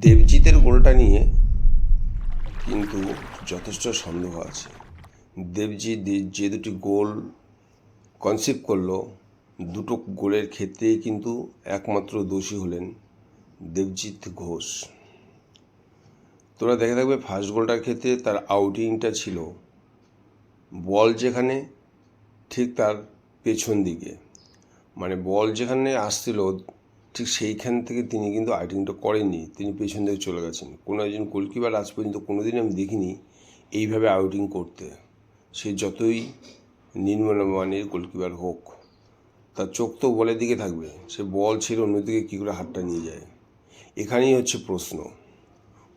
দেবজিতের গোলটা নিয়ে কিন্তু যথেষ্ট সন্দেহ আছে। দেবজিৎ যে- দুটি গোল কনসিভ করল, দুটো গোলের ক্ষেত্রেই কিন্তু একমাত্র দোষী হলেন দেবজিৎ ঘোষ। তোরা দেখে থাকবে ফার্স্ট গোলটার ক্ষেত্রে তার আউটিংটা ছিল বল যেখানে, ঠিক তার পেছন দিকে। মানে বল যেখানে আসছিল ঠিক সেইখান থেকে তিনি কিন্তু আউটিংটা করেননি। তিনি পেছন দিকে চলে গেছেন। কোনো একজন গোলকিপার আজ পর্যন্ত কোনো কোনোদিন আমি দেখিনি এইভাবে আউটিং করতে। সে যতই নিম্নমানের গোলকিপার হোক, তার চোখ তো বলের দিকে থাকবে। সে বল ছেড়ে অন্যদিকে কী করে হাতটা নিয়ে যায়? এখানেই হচ্ছে প্রশ্ন।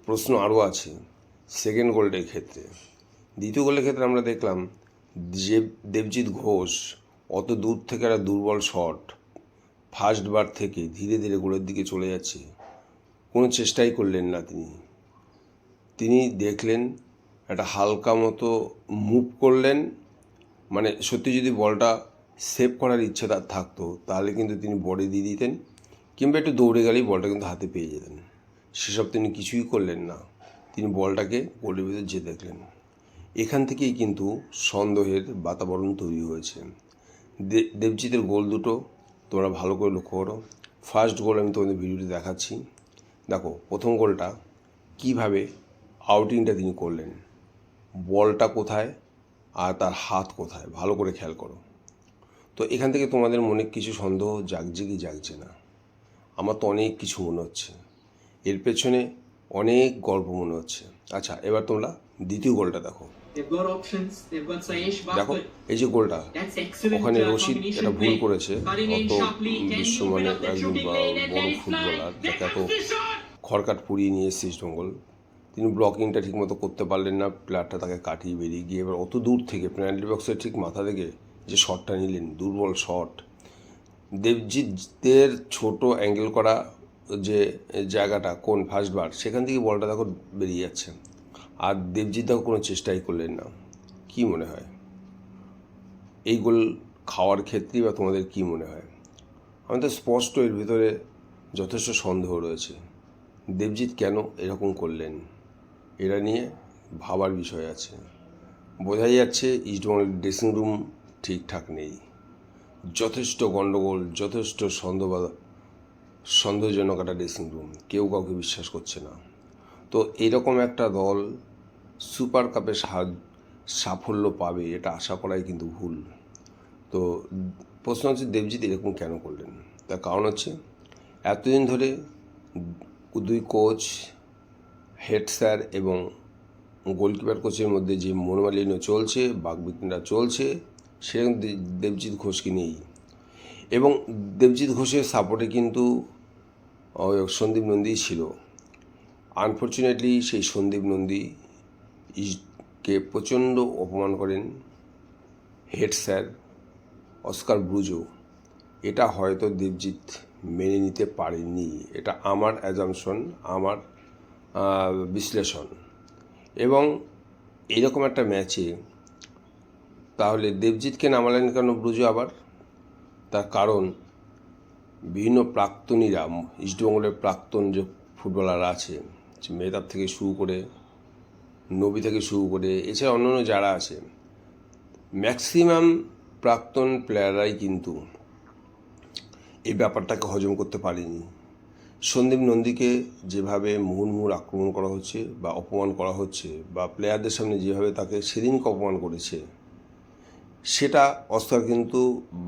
প্রশ্ন আরও আছে সেকেন্ড গোলটার ক্ষেত্রে। দ্বিতীয় গোলের ক্ষেত্রে আমরা দেখলাম যে দেবজিৎ ঘোষ অত দূর থেকে একটা দুর্বল শট ফার্স্ট বার থেকে ধীরে ধীরে গোলের দিকে চলে যাচ্ছে। কোনো চেষ্টাই করলেন না তিনি। তিনি দেখলেন, একটা হালকা মতো মুভ করলেন। মানে সত্যি যদি বলটা সেভ করার ইচ্ছে তার থাকতো, তাহলে কিন্তু তিনি বডি দিয়ে দিতেন, কিংবা একটু দৌড়ে গেলেই বলটা কিন্তু হাতে পেয়ে যেতেন। সেসব তিনি কিছুই করলেন না। তিনি বলটাকে গোলের ভিতর যে দেখলেন। এখান থেকেই কিন্তু সন্দেহের বাতাবরণ তৈরি হয়েছে। দেবজিতের গোল দুটো তোমরা ভালো করে লক্ষ্য করো। ফার্স্ট গোল আমি তোমাদের ভিডিওতে দেখাচ্ছি। দেখো, প্রথম গোলটা কীভাবে আউটিংটা তিনি করলেন। বলটা কোথায় আর তার হাত কোথায়? ভালো করে খেয়াল করো। তো এখান থেকে তোমাদের মনে কিছু সন্দেহ জাগছে কি জাগছে না? আমার তো অনেক কিছু মনে হচ্ছে। এর পেছনে অনেক গল্প মনে হচ্ছে। আচ্ছা এবার তোমরা দ্বিতীয় গোলটা দেখো। দেখো এই যে গোলটা ওখানে uh, রশিদ একটা ভুল করেছে। অত বিশ্বমানের একজন বড়? ফুটবলার যাকে এত! খড়কাট পুড়িয়ে নিয়ে এসছে ইস্টবেঙ্গল তিনি ব্লকিংটা ঠিকমতো করতে পারলেন না প্লেয়ারটা তাকে কাটিয়ে বেরিয়ে গিয়ে এবার অত দূর থেকে পেনাল্টি বক্সের ঠিক মাথা থেকে যে শটটা নিলেন দুর্বল শট দেবজিতের ছোট অ্যাঙ্গেল করা যে জায়গাটা কোন ফার্স্ট বার সেখান থেকে বলটা দেখো বেরিয়ে যাচ্ছে। আর দেবজিৎ দেখো কোনো চেষ্টাই করলেন না। কি মনে হয়? এই গোল খাওয়ার ক্ষেত্রেই বা তোমাদের কি মনে হয়? আমাদের স্পষ্ট এর ভিতরে যথেষ্ট সন্দেহ রয়েছে। দেবজিৎ কেন এরকম করলেন? এরা নিয়ে ভাবার বিষয় আছে। বোঝাই যাচ্ছে ইস্টবেঙ্গলের ড্রেসিং রুম ঠিকঠাক নেই। যথেষ্ট গণ্ডগোল যথেষ্ট সন্দেহ, সন্দেহজনক একটা ড্রেসিং রুম কেউ কাউকে বিশ্বাস করছে না। তো এরকম একটা দল সুপার কাপে সাফল্য পাবে এটা আশা করাই কিন্তু ভুল। তো প্রশ্ন হচ্ছে, দেবজিৎ এরকম কেন করলেন? তার কারণ হচ্ছে, এতদিন ধরে দুই কোচ হেড স্যার এবং গোলকিপার কোচের মধ্যে যে মনোমালিন্য চলছে, বাগবিতণ্ডা চলছে, সেরকম দেবজিৎ ঘোষকে নেই এবং দেবজিৎ ঘোষের সাপোর্টে কিন্তু সন্দীপ নন্দী ছিল। আনফর্চুনেটলি সেই সন্দীপ নন্দী ইস্টকে প্রচণ্ড অপমান করেন হেড স্যার অস্কার ব্রুজো। এটা হয়তো দেবজিৎ মেনে নিতে পারেনি। এটা আমার অ্যাজামশন আমার বিশ্লেষণ। এবং এরকম একটা ম্যাচে তাহলে দেবজিৎকে নামালেন কেন ব্রুজো আবার? তার কারণ বিভিন্ন প্রাক্তনীরা, ইস্টবেঙ্গলের প্রাক্তন যে ফুটবলার আছে মেহতাব থেকে শুরু করে নবী থেকে শুরু করে, এছাড়া অন্যান্য যারা আছে ম্যাক্সিমাম প্রাক্তন প্লেয়াররাই কিন্তু এই ব্যাপারটাকে হজম করতে পারেনি। সন্দীপ নন্দীকে যেভাবে মুহুর্মুহুর আক্রমণ করা হচ্ছে বা অপমান করা হচ্ছে বা প্লেয়ারদের সামনে যেভাবে তাকে সেদিনকে অপমান করেছে, সেটা অস্কার কিন্তু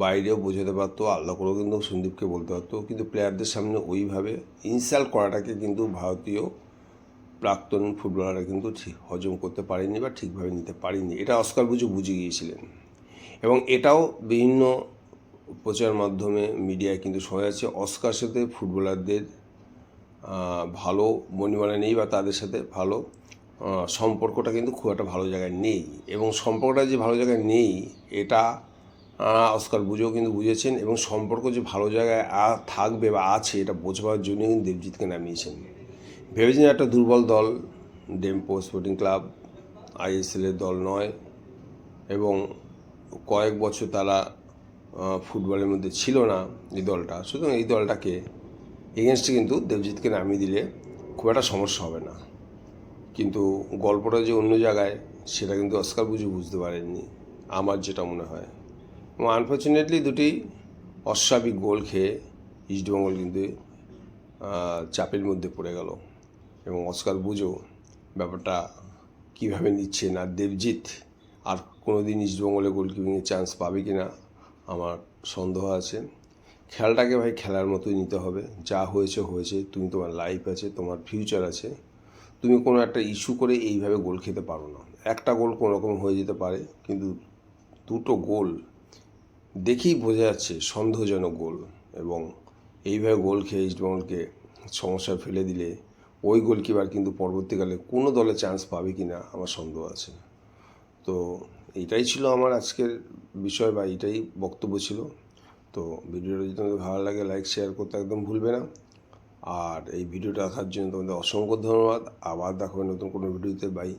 বাইরেও বোঝাতে পারতো, আলাদা করেও কিন্তু সন্দীপকে বলতে পারতো, কিন্তু প্লেয়ারদের সামনে ওইভাবে ইনসাল্ট করাটাকে কিন্তু ভারতীয় প্রাক্তন ফুটবলাররা কিন্তু ঠিক হজম করতে পারেনি বা ঠিকভাবে নিতে পারেনি এটা অস্কার বুঝে বুঝে গিয়েছিলেন। এবং এটাও বিভিন্ন প্রচার মাধ্যমে, মিডিয়ায় কিন্তু শোনা যাচ্ছে, অস্কার সাথে ফুটবলারদের ভালো মনিমানা নেই বা তাদের সাথে ভালো সম্পর্কটা কিন্তু খুব একটা ভালো জায়গায় নেই। এবং সম্পর্কটা যে ভালো জায়গায় নেই, এটা অস্কার বুঝেও কিন্তু বুঝেছেন। এবং সম্পর্ক যে ভালো জায়গায় থাকবে বা আছে, এটা বোঝবার জন্য কিন্তু দেবজিৎকে নামিয়েছেন। ভেবেছেন একটা দুর্বল দল, ডেম্পো স্পোর্টিং ক্লাব আইএসএলের দল নয় এবং কয়েক বছর তারা ফুটবলের মধ্যে ছিল না এই দলটা। সুতরাং এই দলটাকে এগেনস্টে কিন্তু দেবজিৎকে নামিয়ে দিলে খুব একটা সমস্যা হবে না। কিন্তু গল্পটা যে অন্য জায়গায়, সেটা কিন্তু অস্কার বুঝে বুঝতে পারেননি, আমার যেটা মনে হয়। এবং আনফর্চুনেটলি দুটি অস্বাভাবিক গোল খেয়ে ইস্টবেঙ্গল কিন্তু চাপের মধ্যে পড়ে গেল। এবং অস্কার বুঝো ব্যাপারটা কীভাবে নিচ্ছেন আর দেবজিৎ আর কোনো দিন ইস্ট ইস্টবেঙ্গলে গোলকিপিংয়ের চান্স পাবে কি না, আমার সন্দেহ আছে। খেলাটাকে ভাই খেলার মতোই নিতে হবে, যা হয়েছে হয়েছে, তুমি তোমার লাইফ আছে, তোমার ফিউচার আছে। তুমি কোনো একটা ইস্যু করে এইভাবে গোল খেতে পারো না। একটা গোল কোনো রকম হয়ে যেতে পারে, কিন্তু দুটো গোল দেখেই বোঝা যাচ্ছে সন্দেহজনক গোল এবং এইভাবে গোল খেয়ে ইস্টবেঙ্গলকে সমস্যায় ফেলে দিলে ওই গোলকিপার কিন্তু পরবর্তীকালে কোনো দলে চান্স পাবে কি না আমার সন্দেহ আছে। তো এইটাই ছিল আমার আজকের বিষয় বা এটাই বক্তব্য ছিল। তো ভিডিওটা যদি তোমাদের ভালো লাগে লাইক শেয়ার করতে একদম ভুলবে না। আর এই ভিডিওটা দেখার জন্য তোমাদের অসংখ্য ধন্যবাদ। আবার দেখো নতুন কোনো ভিডিওতে। বাই